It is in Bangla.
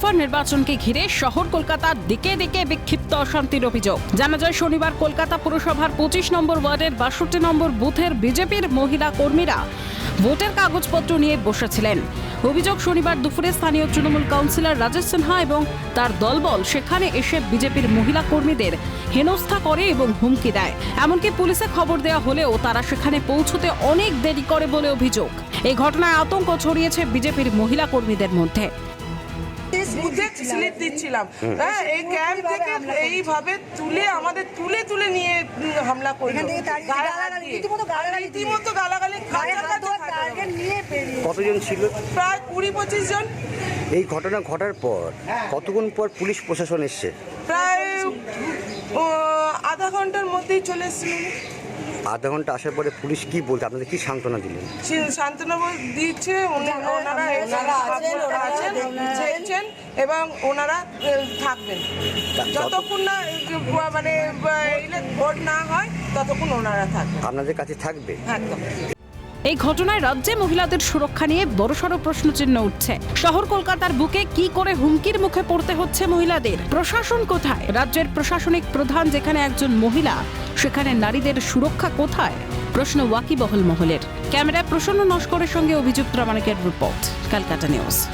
দফার নির্বাচনকে ঘিরে শহর কলকাতার দিকে দিকে বিক্ষিপ্ত অশান্তির অভিযোগ। জানা যায়, শনিবার কলকাতা পুরসভার পঁচিশ নম্বর ওয়ার্ডের বাষট্টি নম্বর বুথের বিজেপির মহিলা কর্মীরা ভোটের কাগজপত্র নিয়ে বসেছিলেন। অভিযোগ, শনিবার দুপুরে স্থানীয় তৃণমূল কাউন্সিলর রাজেশ সিনহা এবং তার দলবল সেখানে এসে বিজেপির মহিলা কর্মীদের হেনস্থা করে এবং হুমকি দেয়। এমনকি পুলিশে খবর দেওয়া হলেও তারা সেখানে পৌঁছতে অনেক দেরি করে বলে অভিযোগ। এই ঘটনায় আতঙ্ক ছড়িয়েছে বিজেপির মহিলা কর্মীদের মধ্যে। বুথে স্লিপ দিচ্ছিলাম। হ্যাঁ এই ক্যাম্প থেকে এইভাবে তুলে আমাদের তুলে তুলে নিয়ে হামলা করল। রীতিমতো গালাগালি কতজন ছিল? প্রায় কুড়ি পঁচিশ জন। এই ঘটনা ঘটার পর কতক্ষণ পর পুলিশ প্রশাসন এসছে? আধা ঘণ্টার মধ্যেই চলে এসেছিল আধা ঘণ্টা আসার পরে পুলিশ কি বলছে? আপনাদের কি সান্ত্বনা দিলেন? সান্ত্বনা বল দিচ্ছে উনি- ওনারা ওনারা আছেন ওনারা আছেন দেখছেন এবং ওনারা এ, থাকবেন। যতক্ষণ না এ, মানে ভোট না হয় ততক্ষণ ওনারা থাকবেন। আপনাদের কাছে থাকবে? একদম। এই ঘটনায় রাজ্যে মহিলাদের সুরক্ষা নিয়ে বড়সড় প্রশ্নচিহ্ন উঠছে। শহর কলকাতার বুকে কি করে হুমকির মুখে পড়তে হচ্ছে মহিলাদের? প্রশাসন কোথায়? রাজ্যের প্রশাসনিক প্রধান যেখানে একজন মহিলা, সেখানে নারীদের সুরক্ষা কোথায়? প্রশ্ন ওয়াকিবহল মহলের। ক্যামেরায় প্রসন্ন নস্করের সঙ্গে অভিযুক্ত রামানিকের রিপোর্ট, ক্যালকাটা নিউজ।